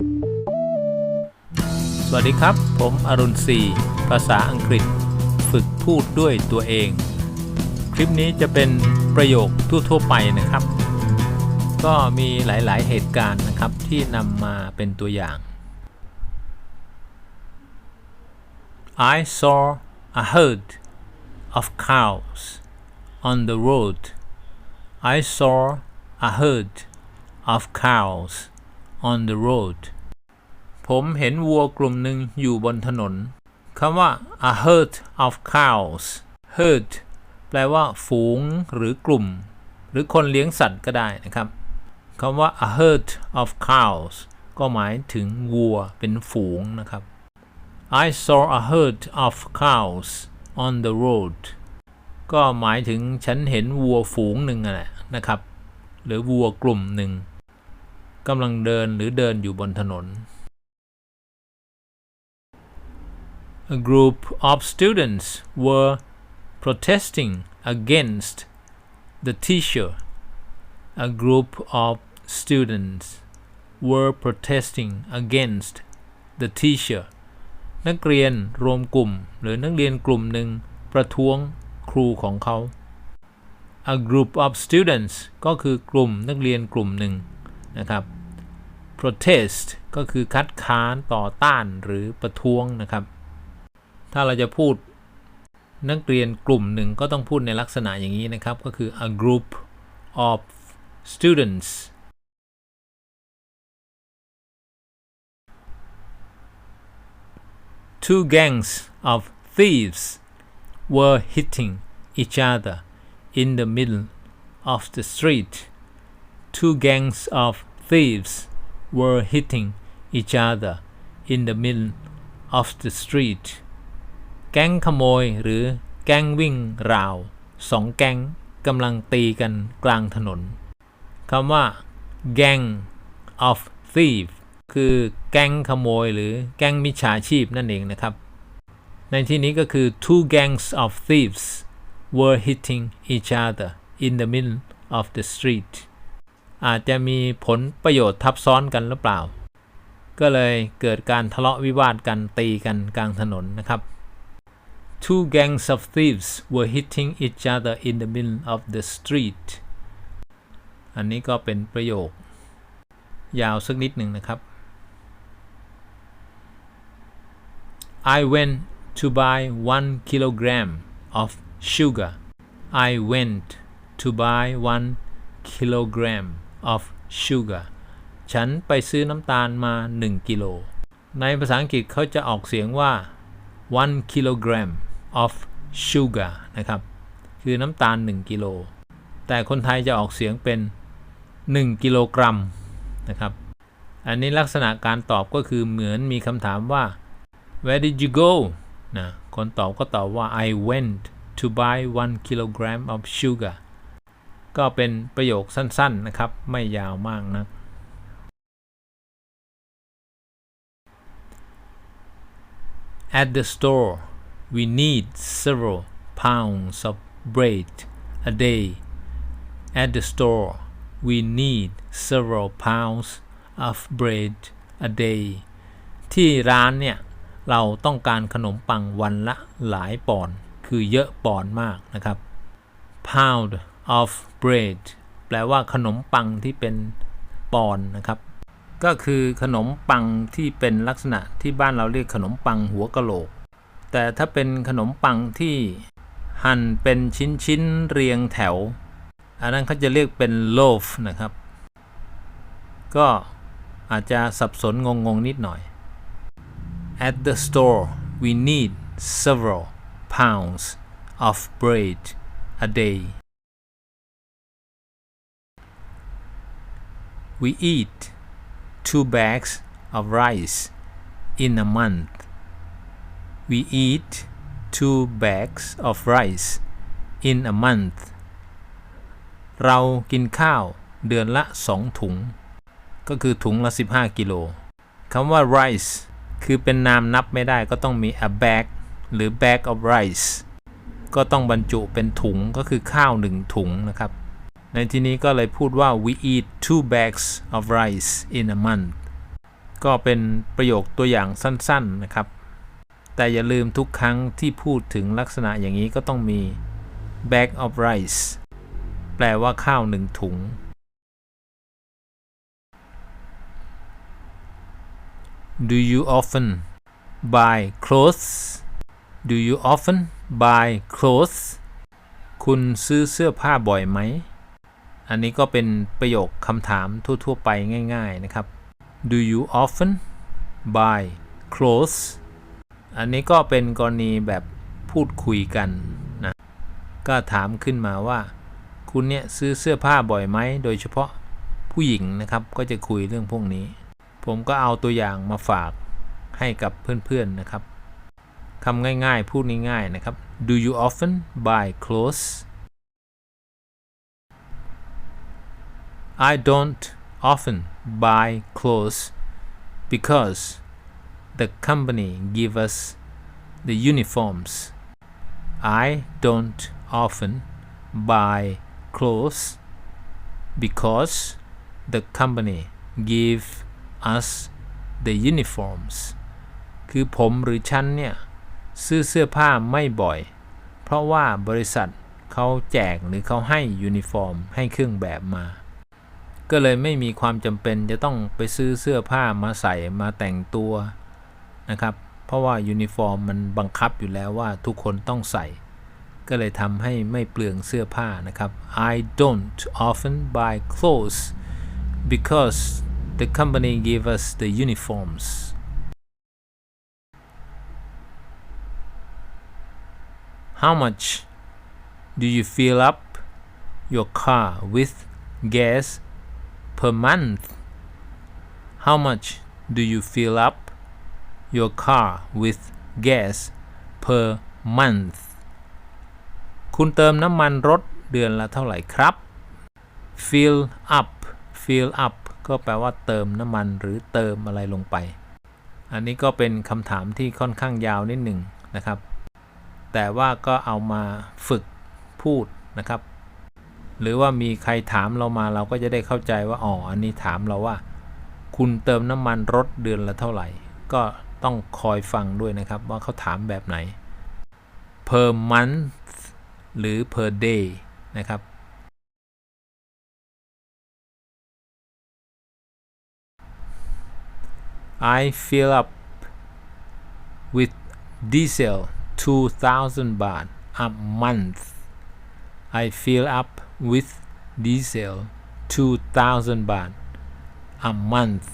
สวัสดีครับ ผมอรุณศรีภาษาอังกฤษ ฝึกพูดด้วยตัวเอง คลิปนี้จะเป็นประโยคทั่ว ๆ ไปนะครับ ก็มีหลายๆ เหตุการณ์นะครับที่นำมาเป็นตัวอย่าง I saw a herd of cows on the road I saw a herd of cows on the road ผมเห็นวัวกลุ่มหนึ่งอยู่บนถนนคำว่า a herd of cows herd แปลว่า ฝูงหรือกลุ่ม หรือคนเลี้ยงสัตว์ก็ได้นะครับคำว่า a herd of cows ก็หมายถึงวัวเป็นฝูงนะครับ I saw a herd of cows on the road ก็หมายถึงฉันเห็นวัวฝูงหนึ่งแหละนะครับ หรือวัวกลุ่มหนึ่ง กำลังเดินหรือเดินอยู่บนถนน A group of students were protesting against the teacher. A group of students were protesting against the teacher. นักเรียนรวมกลุ่ม หรือนักเรียนกลุ่มหนึ่งประท้วงครูของเขา A group of students ก็คือกลุ่มนักเรียนกลุ่มหนึ่งนะครับ protest ก็คือคัดค้านต่อต้านหรือประท้วงนะครับ ถ้าเราจะพูดนักเรียนกลุ่มหนึ่งก็ต้องพูดในลักษณะอย่างนี้นะครับ ก็คือ a group of students two gangs of thieves were hitting each other in the middle of the street two gangs of thieves were hitting each other in the middle of the street แก๊งขโมยหรือแก๊งวิ่งราวสองแก๊งกำลังตีกันกลางถนนคำว่า gang of thief คือแก๊งขโมยหรือแก๊งมิจฉาชีพนั่นเองนะครับ ในที่นี้ก็คือ two gangs of thieves were hitting each other in the middle of the street อาจจะมีผลประโยชน์ทับซ้อนกันหรือเปล่า ก็เลยเกิดการทะเลาะวิวาทกันตีกันกลางถนนนะครับ Two gangs of thieves were hitting each other in the middle of the street อันนี้ก็เป็นประโยค ยาวสักนิดหนึ่งนะครับ I went to buy one kilogram of sugar I went to buy one kilogram of sugar ฉันไปซื้อน้ำตาลมา 1 กิโล ในภาษาอังกฤษเขาจะออกเสียงว่า one kilogram of sugar นะครับ คือน้ำตาล 1 กิโล แต่คนไทยจะออกเสียงเป็น 1 กิโลกรัมนะครับ อันนี้ลักษณะการตอบก็คือเหมือนมีคำถามว่า where did you go นะ คนตอบก็ตอบว่า I went to buy one kilogram of sugar ก็เป็นประโยคสั้นๆนะครับ ไม่ยาวมากนะ At the store we need several pounds of bread a day At the store we need several pounds of bread a day ที่ร้านเนี่ย เราต้องการขนมปังวันละหลายปอนด์คือเยอะปอนด์มากนะครับ pound of bread แปลว่าขนมปังที่เป็นปอนนะครับ ก็คือขนมปังที่เป็นลักษณะที่บ้านเราเรียกขนมปังหัวกะโหลก แต่ถ้าเป็นขนมปังที่หั่นเป็นชิ้นๆเรียงแถว อันนั้นเขาจะเรียกเป็น loaf นะครับ ก็อาจจะสับสนงงๆนิดหน่อย At the store we need several pounds of bread a day we eat two bags of rice in a month. We eat two bags of rice in a month. เรากินข้าวเดือนละสองถุง ก็คือถุงละ 15 กิโลคำว่า rice คือเป็นนามนับไม่ได้ก็ต้องมี a bag หรือ bag of rice ก็ต้องบรรจุเป็นถุงก็คือข้าวหนึ่งถุงนะครับ ในที่นี้ก็เลยพูดว่า we eat two bags of rice in a month ก็เป็นประโยคตัวอย่างสั้นๆนะครับ แต่อย่าลืมทุกครั้งที่พูดถึงลักษณะอย่างนี้ก็ต้องมี bag of rice แปลว่าข้าวหนึ่งถุง Do you often buy clothes Do you often buy clothes คุณซื้อเสื้อผ้าบ่อยไหม อันนี้ก็เป็นประโยคคำถามทั่ว ๆ ไปง่าย ๆ นะครับ Do you often buy clothes อันนี้ก็เป็นกรณีแบบพูดคุยกันนะ ก็ถามขึ้นมาว่า คุณเนี่ยซื้อเสื้อผ้าบ่อยไหม โดยเฉพาะผู้หญิงนะครับ ก็จะคุยเรื่องพวกนี้ ผมก็เอาตัวอย่างมาฝากให้กับเพื่อนๆนะครับคำง่ายๆ พูดง่ายๆนะครับ Do you often buy clothes I don't often buy clothes because the company give us the uniforms. I don't often buy clothes because the company give us the uniforms คือผมหรือฉันเนี่ย ซื้อเสื้อผ้าไม่บ่อย เพราะว่าบริษัทเขาแจกหรือเขาให้ยูนิฟอร์มให้เครื่องแบบมา ก็เลยไม่มีความจำเป็นจะต้องไปซื้อเสื้อผ้ามาใส่มาแต่งตัวนะครับ เพราะว่ายูนิฟอร์มมันบังคับอยู่แล้วว่าทุกคนต้องใส่ ก็เลยทำให้ไม่เปลืองเสื้อผ้านะครับ I don't often buy clothes because the company give us the uniforms How much do you fill up your car with gas per month? How much do you fill up your car with gas per month? คุณเติมน้ำมันรถเดือนละเท่าไหร่ครับ fill up fill up ก็แปลว่าเติมน้ำมันหรือเติมอะไรลงไป อันนี้ก็เป็นคำถามที่ค่อนข้างยาวนิดหนึ่งนะครับ แต่ว่าก็เอามาฝึกพูดนะครับ หรือว่ามีใครถามเรามาเราก็จะได้เข้าใจว่าอ๋ออันนี้ถามเราว่า คุณเติมน้ำมันรถเดือนละเท่าไหร่ ก็ต้องคอยฟังด้วยนะครับว่าเขาถามแบบไหน per month หรือ per day นะครับ I fill up with diesel 2,000 baht a month I fill up with diesel 2,000 baht a month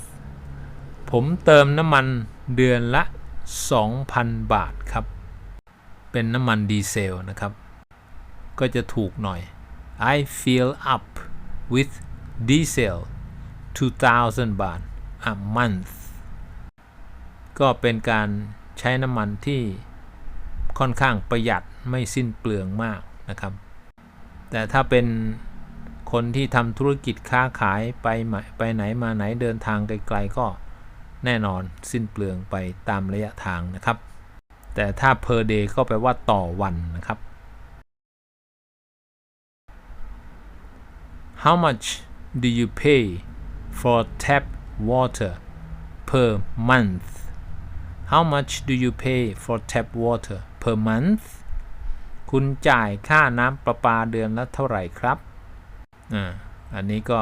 ผมเติมน้ำมันเดือนละ 2,000 บาทครับ เป็นน้ำมันดีเซลนะครับ ก็จะถูกหน่อย I fill up with diesel 2,000 baht a month ก็เป็นการใช้น้ำมันที่ค่อนข้างประหยัดไม่สิ้นเปลืองมากนะครับ แต่ถ้าเป็นคนที่ทำธุรกิจค้าขายไปไปไหนมาไหนเดินทางไกลๆก็แน่นอนสิ้นเปลืองไปตามระยะทางนะครับ แต่ถ้า per day ก็แปลว่าต่อวันนะครับ How much do you pay for tap water per month How much do you pay for tap water per month คุณจ่ายค่าน้ำประปาเดือนละเท่าไหร่ครับอ่าอันนี้ก็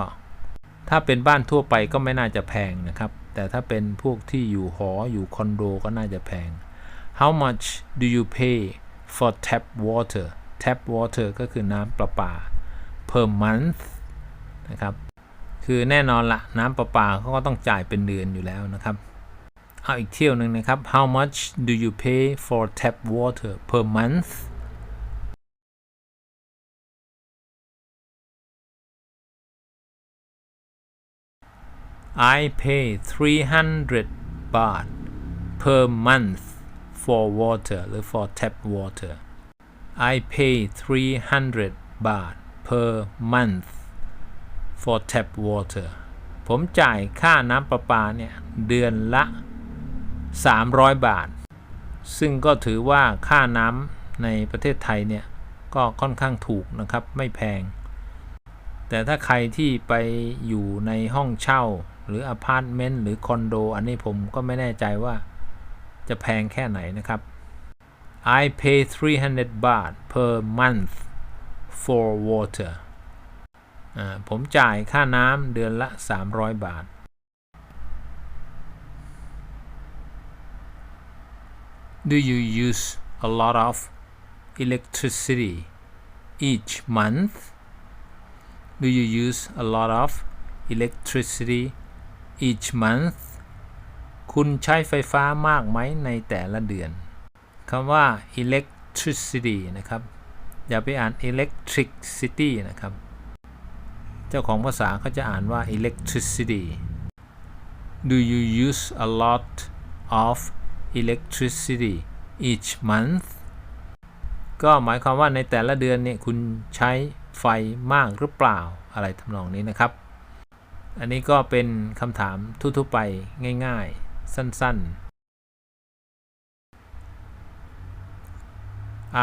ถ้าเป็นบ้านทั่วไปก็ไม่น่าจะแพงนะครับ แต่ถ้าเป็นพวกที่อยู่หออยู่คอนโดก็น่าจะแพง How much do you pay for tap water tap water ก็คือน้ำประปา per month นะครับ คือแน่นอนละน้ำประปาเขาก็ต้องจ่ายเป็นเดือนอยู่แล้วนะครับ เอาอีกเที่ยวหนึ่งนะครับ How much do you pay for tap water per month I pay 300 baht per month for water หรือ for tap water I pay 300 baht per month for tap water ผมจ่ายค่าน้ำประปาเนี่ยเดือนละ 300 บาท ซึ่งก็ถือว่าค่าน้ำในประเทศไทยเนี่ยก็ค่อนข้างถูกนะครับไม่แพง แต่ถ้าใครที่ไปอยู่ในห้องเช่า หรืออพาร์ตเมนต์หรือคอนโด อันนี้ผมก็ไม่แน่ใจว่าจะแพงแค่ไหนนะครับ I pay 300 baht per month for water ผมจ่ายค่าน้ำเดือนละ 300 บาท Do you use a lot of electricity each month? Do you use a lot of electricity each month? คุณใช้ไฟฟ้ามากไหมในแต่ละเดือนคำว่า electricity นะครับ อย่าไปอ่าน electricity นะครับ เจ้าของภาษาเขาจะอ่านว่า electricity Do you use a lot of electricity each month ก็หมายความว่าในแต่ละเดือนเนี่ยคุณใช้ไฟมากหรือเปล่าอะไรทำนองนี้นะครับ อันนี้ก็เป็นคำถามทั่วๆไปง่ายๆ สั้นๆ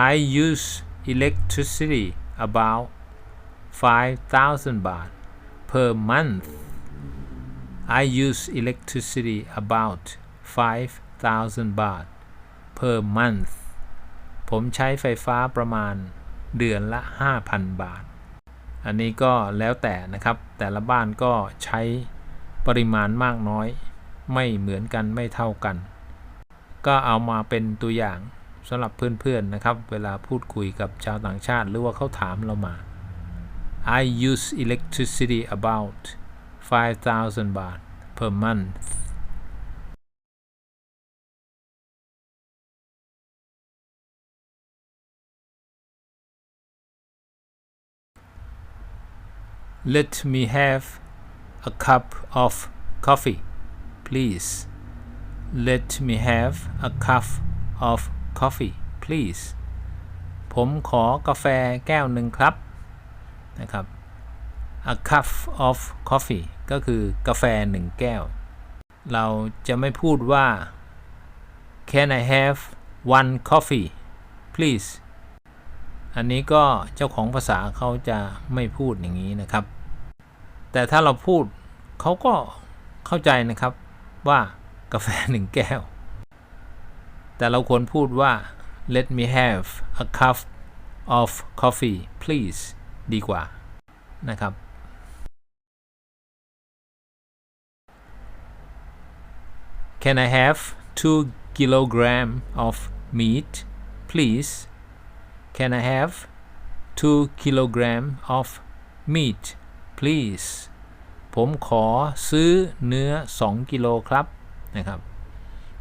I use electricity about 5,000 baht per month I use electricity about 5,000 baht per month ผมใช้ไฟฟ้าประมาณเดือนละ 5,000 บาท อันนี้ก็แล้วแต่นะครับ แต่ละบ้านก็ใช้ปริมาณมากน้อย ไม่เหมือนกันไม่เท่ากัน ก็เอามาเป็นตัวอย่างสำหรับเพื่อนๆนะครับ เวลาพูดคุยกับชาวต่างชาติ หรือว่าเขาถามเรามา I use electricity about 5,000 baht per month Let me have a cup of coffee, please. Let me have a cup of coffee, please. ผมขอกาแฟแก้วหนึ่งครับนะครับ a cup of coffee ก็คือกาแฟหนึ่งแก้ว เราจะไม่พูดว่า can I have one coffee please อันนี้ก็เจ้าของภาษาเขาจะไม่พูดอย่างนี้นะครับ แต่ถ้าเราพูดเขาก็เข้าใจนะครับว่ากาแฟหนึ่งแก้ว แต่เราควรพูดว่า let me have a cup of coffee please ดีกว่านะครับ Can I have two kilogram of meat please Can I have two kilogram of meat please ผมขอซื้อเนื้อ 2 กิโลครับนะครับ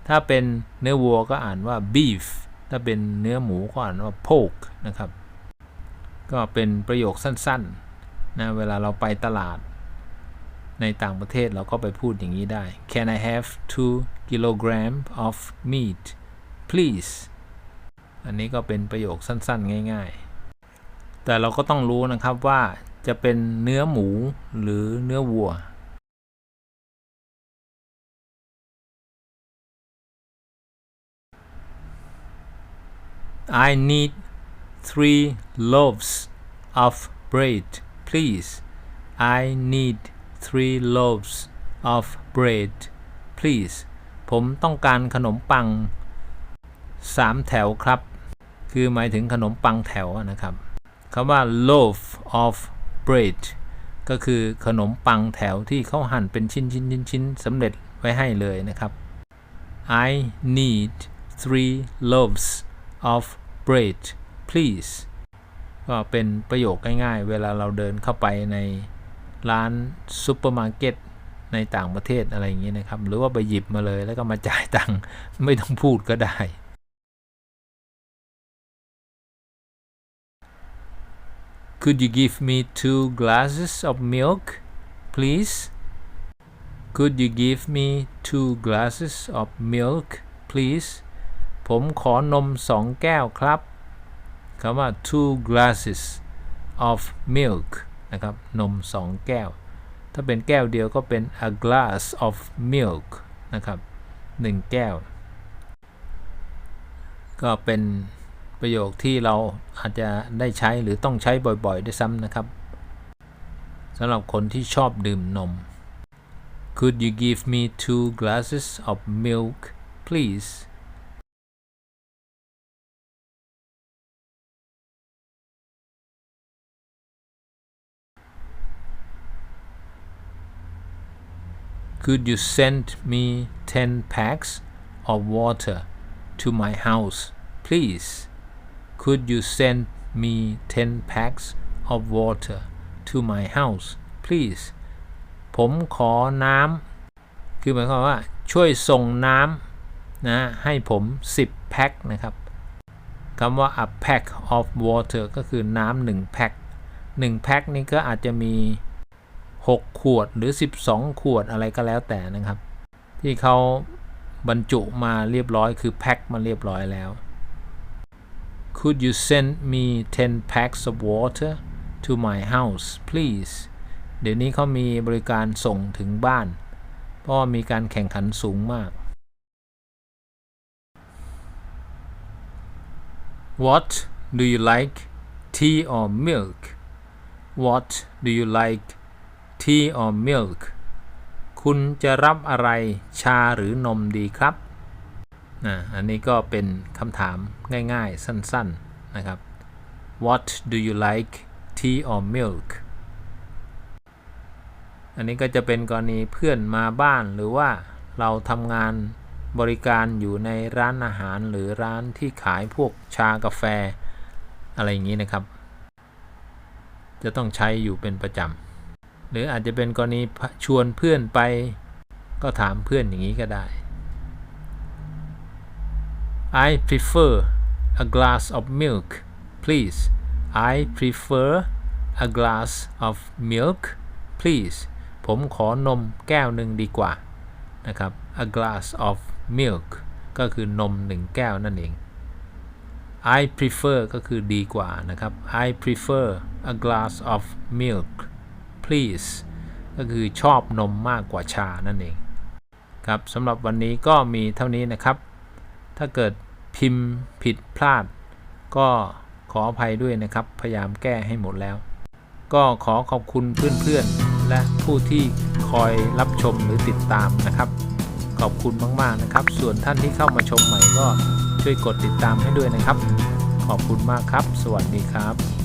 ถ้าเป็นเนื้อวัวก็อ่านว่า beef ถ้าเป็นเนื้อหมูก็อ่านว่า pork นะครับ ก็เป็นประโยคสั้นๆนะเวลาเราไปตลาดในต่างประเทศเราก็ไปพูดอย่างนี้ได้ Can I have two kilogram of meat please อันนี้ก็เป็นประโยคสั้นๆ ง่าย ๆ แต่เราก็ต้องรู้นะครับว่าจะเป็นเนื้อหมูหรือเนื้อวัว I need three loaves of bread please I need three loaves of bread please ผมต้องการขนมปัง3แถวครับ คือหมายถึงขนมปังแถวนะครับคำว่า loaf of bread ก็คือขนมปังแถวที่เขาหั่นเป็นชิ้นชิ้นชิ้นชิ้นสำเร็จไว้ให้เลยนะครับ I need three loaves of bread please ก็เป็นประโยคง่ายๆ เวลาเราเดินเข้าไปในร้านซูเปอร์มาร์เก็ตในต่างประเทศอะไรอย่างนี้นะครับ หรือว่าไปหยิบมาเลยแล้วก็มาจ่ายตังค์ไม่ต้องพูดก็ได้ Could you give me two glasses of milk, please? Could you give me two glasses of milk, please? ผมขอนมสองแก้วครับคำว่า two glasses of milk นะครับ นมสองแก้ว ถ้าเป็นแก้วเดียวก็เป็น a glass of milk นะครับหนึ่งแก้ว ก็เป็น ประโยคที่เราอาจจะได้ใช้หรือต้องใช้บ่อยๆ ด้วยซ้ำนะครับสำหรับคนที่ชอบดื่มนม Could you give me two glasses of milk please Could you send me 10 packs of water to my house, please? Could you send me 10 packs of water to my house, please? ผมขอน้ำคือหมายความว่าช่วยส่งน้ำนะให้ผม 10 แพ็คนะครับคำว่า a pack of water ก็คือน้ำหนึ่งแพ็คหนึ่งแพ็คนี่ก็อาจจะมี 6 ขวดหรือ 12 ขวดอะไรก็แล้วแต่นะครับ ที่เขาบรรจุมาเรียบร้อยคือแพ็คมาเรียบร้อยแล้ว Could you send me 10 packs of water to my house please เดี๋ยวนี้เขามีบริการส่งถึงบ้าน เพราะมีการแข่งขันสูงมาก What do you like tea or milk What do you like tea or milk คุณจะรับอะไรชาหรือนมดีครับ อันนี้ก็เป็นคำถามง่ายๆ สั้นๆ นะครับ What do you like tea or milk อันนี้ก็จะเป็นกรณีเพื่อนมาบ้านหรือว่าเราทำงานบริการอยู่ในร้านอาหารหรือร้านที่ขายพวกชากาแฟ อะไรอย่างนี้นะครับ จะต้องใช้อยู่เป็นประจำ หรืออาจจะเป็นกรณีชวนเพื่อนไป ก็ถามเพื่อนอย่างนี้ก็ได้ I prefer a glass of milk please I prefer a glass of milk please ผมขอนมแก้วหนึ่งดีกว่านะครับ a glass of milk ก็คือนมหนึ่งแก้วนั่นเอง I prefer ก็คือดีกว่านะครับ I prefer a glass of milk please ก็คือชอบนมมากกว่าชานั่นเอง ครับสำหรับวันนี้ก็มีเท่านี้นะครับ ถ้าเกิดพิมพ์ผิดพลาด ก็ขออภัยด้วยนะครับ พยายามแก้ให้หมดแล้ว ก็ขอขอบคุณเพื่อนๆ และผู้ที่คอยรับชมหรือติดตามนะครับ ขอบคุณมากๆนะครับ ส่วนท่านที่เข้ามาชมใหม่ก็ช่วยกดติดตามให้ด้วยนะครับ ขอบคุณมากครับ สวัสดีครับ